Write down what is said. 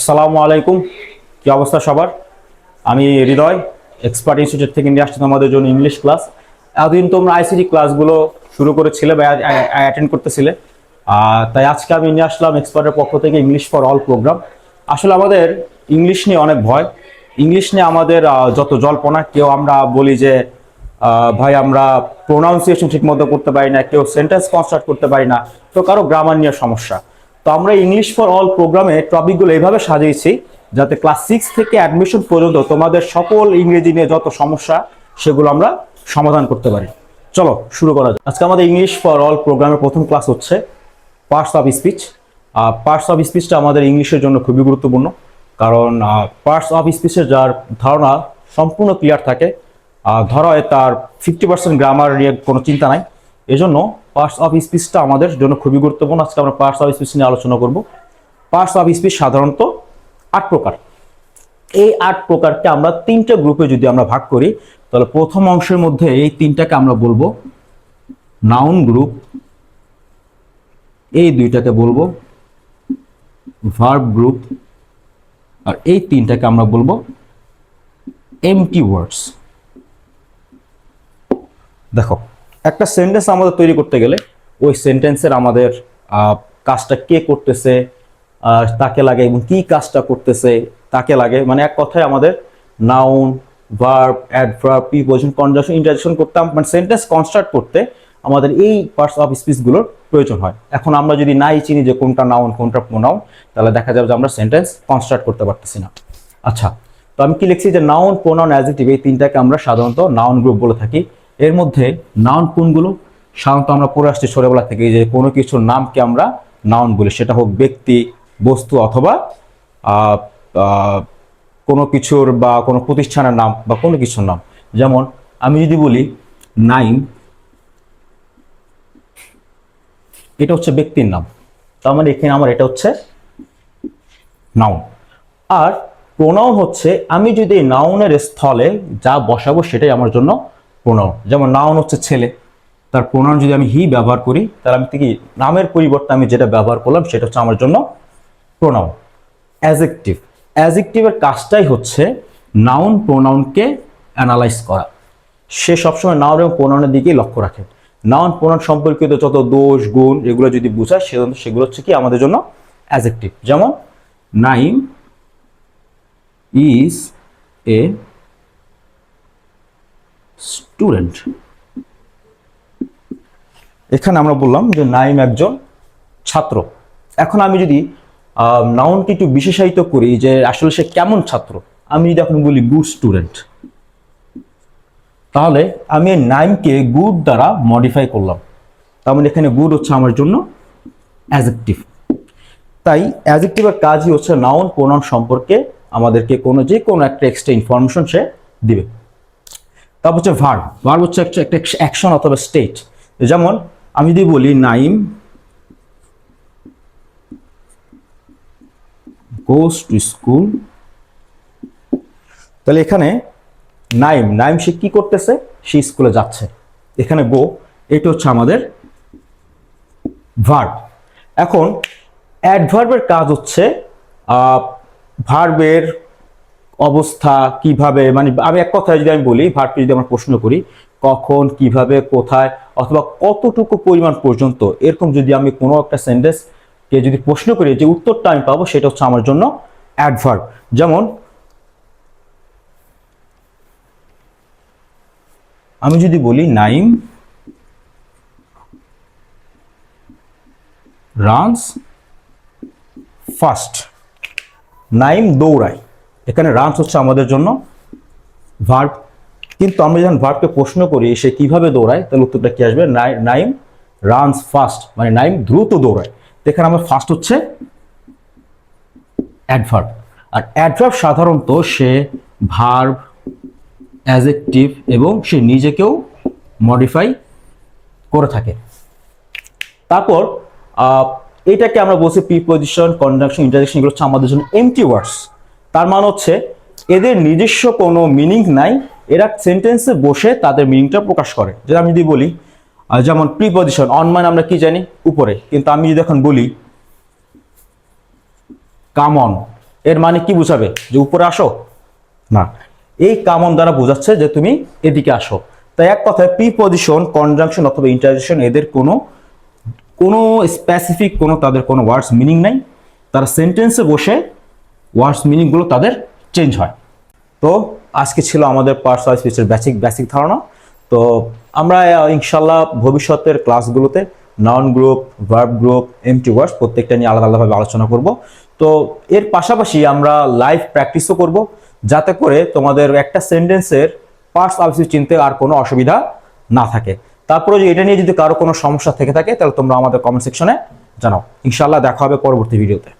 আসসালামু আলাইকুম। কি অবস্থা সবার? আমি হৃদয় এক্সপার্ট ইনস্টিটিউট থেকে নিয়ে আসছি তোমাদের জন্য ইংলিশ ক্লাস এতদিন তোমরা আইসিটি ক্লাসগুলো শুরু করেছিলে বা অ্যাটেন্ড করতেছিলে। তাই আজকে আমি নিয়ে আসলাম এক্সপার্টের পক্ষ থেকে ইংলিশ ফর অল প্রোগ্রাম আসলে আমাদের ইংলিশ নিয়ে অনেক ভয়। ইংলিশ নিয়ে আমাদের যত জল্পনা, কেউ আমরা বলি যে ভাই আমরা প্রোনাউন্সিয়েশন ঠিক মতো করতে পারি না, কেউ সেন্টেন্স কনস্ট্রাক্ট করতে পারি না, তো কারও গ্রামার নিয়ে সমস্যা। তো আমরা ইংলিশ ফর অল প্রোগ্রামে টপিকগুলো এইভাবে সাজিয়েছি, যাতে ক্লাস সিক্স থেকে অ্যাডমিশন পর্যন্ত তোমাদের সকল ইংরেজি নিয়ে যত সমস্যা, সেগুলো আমরা সমাধান করতে পারি। চলো, শুরু করা যাক। আজকে আমাদের ইংলিশ ফর অল প্রোগ্রামের প্রথম ক্লাস হচ্ছে parts of speech parts of স্পিচটা আমাদের ইংলিশের জন্য খুবই গুরুত্বপূর্ণ, কারণ পার্টস অফ স্পিচের যার ধারণা সম্পূর্ণ ক্লিয়ার থাকে। ধরা হয় তার ফিফটি পার্সেন্ট গ্রামার নিয়ে কোনো চিন্তা নাই। এজন্য পার্টস অফ স্পিচটা আমাদের জন্য খুবই গুরুত্বপূর্ণ। আজকে আমরা পার্টস অফ স্পিচ নিয়ে আলোচনা করব। পার্টস অফ স্পিচ সাধারণত আট প্রকার। এই আট প্রকারকে আমরা তিনটা গ্রুপে যদি আমরা ভাগ করি, তাহলে প্রথম অংশের মধ্যে এই তিনটাকে আমরা বলব নাউন গ্রুপ এই দুইটাকে বলব ভার্ব গ্রুপ আর এই তিনটাকে আমরা বলব এমটি ওয়ার্ডস দেখো একটা সেন্টেন্স আমাদের তৈরি করতে গেলে ওই সেন্টেন্সের আমাদের কাজটা কে করতেছে তাকে লাগে এবং কি কাজটা করতেছে, তাকে লাগে। মানে এক কথায় আমাদের noun verb adverb preposition conjunction interjection করতাম মানে সেন্টেন্স কনস্ট্রাক্ট করতে আমাদের এই পার্টস অফ স্পিচগুলোর প্রয়োজন হয়। এখন আমরা যদি নাই চিনি যে কোনটা নাউন কোনটা প্রোনাউন তাহলে দেখা যাবে যে আমরা সেন্টেন্স কনস্ট্রাক্ট করতে পারতেছি না। আচ্ছা তো আমি কি লিখছি যে নাউন প্রোনাউন অ্যাজেক্টিভ এই তিনটাকে আমরা সাধারণত নাউন গ্রুপ বলে থাকি। এর মধ্যে নাউন কোনগুলো? সাধারণত আমরা পড়ে আসছি ছোটবেলা থেকে যে কোনো কিছুর নামকে আমরা নাউন বলি। সেটা হোক ব্যক্তি, বস্তু অথবা কোনো কিছুর বা কোনো প্রতিষ্ঠানের নাম বা কোনো কিছুর নাম। যেমন আমি যদি বলি নাইম, এটা হচ্ছে ব্যক্তির নাম। তার মানে এখানে আমার এটা হচ্ছে নাউন আর প্রোনাউন হচ্ছে আমি যদি নাউনের স্থলে যা বসাবো সেটাই আমার জন্য প্রোনাউন যেমন নাউন হচ্ছে ছেলে, তার প্রোনাউন যদি আমি হি ব্যবহার করি, তাহলে আমি কি নামের পরিবর্তে আমি যেটা ব্যবহার করলাম সেটা হচ্ছে আমার জন্য প্রোনাউন অ্যাজেক্টিভ অ্যাজেক্টিভের কাজটাই হচ্ছে নাউন প্রোনাউনকে অ্যানালাইজ করা। সে সবসময় নাউন এবং প্রোনাউনের দিকেই লক্ষ্য রাখে। নাউন প্রোনাউন সম্পর্কিত যত দোষ, গুণ এগুলো যদি বোঝায়, সেজন্য সেগুলো হচ্ছে কি আমাদের জন্য অ্যাজেক্টিভ যেমন নাইম ইজ এ স্টুডেন্ট। এখানে আমরা বললাম যে নাইম একজন ছাত্র। এখন আমি যদি নাউনকে একটু বিশেষায়িত করি যে আসলে সে কেমন ছাত্র, আমি যদি এখন বলি গুড স্টুডেন্ট তাহলে আমি এই নাইমকে গুড দ্বারা মডিফাই করলাম। তার মানে এখানে গুড হচ্ছে আমার জন্য অ্যাজেক্টিভ তাই অ্যাজেক্টিভের কাজই হচ্ছে নাউন প্রোনাউন সম্পর্কে আমাদেরকে কোনো যে কোনো একটা এক্সট্রা ইনফরমেশন সে দিবে। তারপর হচ্ছে ভার্ব ভার্ব হচ্ছে একটা একটা অ্যাকশন অথবা স্টেট যেমন, আমি যদি বলি নাইম গোস টু স্কুল। তাহলে এখানে নাইম নাইম সে কি করতেছে? সে স্কুলে যাচ্ছে। এখানে গো, এটা হচ্ছে আমাদের ভার্ব এখন অ্যাডভার্বের কাজ হচ্ছে ভার্বের অবস্থা কীভাবে? মানে আমি এক কথায় যদি আমি বলি ভার্বকে যদি আমরা প্রশ্ন করি, কখন, কীভাবে, কোথায়, অথবা কতটুকু পরিমাণ পর্যন্ত, এরকম যদি আমি কোনো একটা সেন্টেন্স কে যদি প্রশ্ন করি, যে উত্তরটা আমি পাবো, সেটা হচ্ছে আমার জন্য অ্যাডভার্ব যেমন, আমি যদি বলি, নাইম রানস ফাস্ট। নাইম দৌড়ায়। এখানে রানস হচ্ছে আমাদের জন্য ভার্ব কিন্তু আমরা যখন ভার্বকে প্রশ্ন করি, সে কীভাবে দৌড়ায়, তাহলে উত্তরটা কি আসবে? নাই- নাইম রানস ফাস্ট মানে নাইম দ্রুত দৌড়ায়। এখানে আমার ফাস্ট হচ্ছে অ্যাডভার্ব আর অ্যাডভার্ব সাধারণত সে ভার্ব অ্যাজেক্টিভ এবং সে নিজেকেও মডিফাই করে থাকে। তারপর এটাকে আমরা বলছি প্রিপোজিশন কনজাংশন ইন্টারজেকশন এগুলো হচ্ছে আমাদের জন্য এমটি ওয়ার্ডস তার মানে হচ্ছে এদের নিজস্ব কোনো মিনিং নাই। এরা সেন্টেন্সে বসে তাদের মিনিংটা প্রকাশ করে। যেটা আমি যদি বলি যেমন প্রিপোজিশন অন মানে আমরা কি জানি? উপরে। কিন্তু আমি যদি এখন বলি কাম অন এর মানে কি বুঝাবে? যে উপরে আসো? না। এই কামন দ্বারা বোঝাচ্ছে যে তুমি এদিকে আসো। তাই এক কথায় প্রি পজিশন কনজাংশন অথবা ইন্টারজেকশন এদের কোনো কোনো স্পেসিফিক কোনো তাদের কোনো ওয়ার্ডস মিনিং নাই। তারা সেন্টেন্সে বসে ওয়ার্ডস মিনিংগুলো তাদের চেঞ্জ হয়। তো আজকে ছিল আমাদের পার্সোনাল স্পিচের বেসিক বেসিক ধারণা। তো আমরা ইনশাল্লাহ ভবিষ্যতের ক্লাসগুলোতে noun group verb group empty words প্রত্যেকটা নিয়ে আলাদা আলাদাভাবে আলোচনা করব। তো এর পাশাপাশি আমরা লাইভ প্র্যাকটিসও করব, যাতে করে তোমাদের একটা সেন্টেন্সের পার্টস অফ চিনতে আর কোনো অসুবিধা না থাকে। তারপরে যে এটা নিয়ে যদি কারও কোনো সমস্যা থেকে থাকে, তাহলে তোমরা আমাদের কমেন্ট সেকশনে জানাও। ইনশাল্লাহ দেখা হবে পরবর্তী ভিডিওতে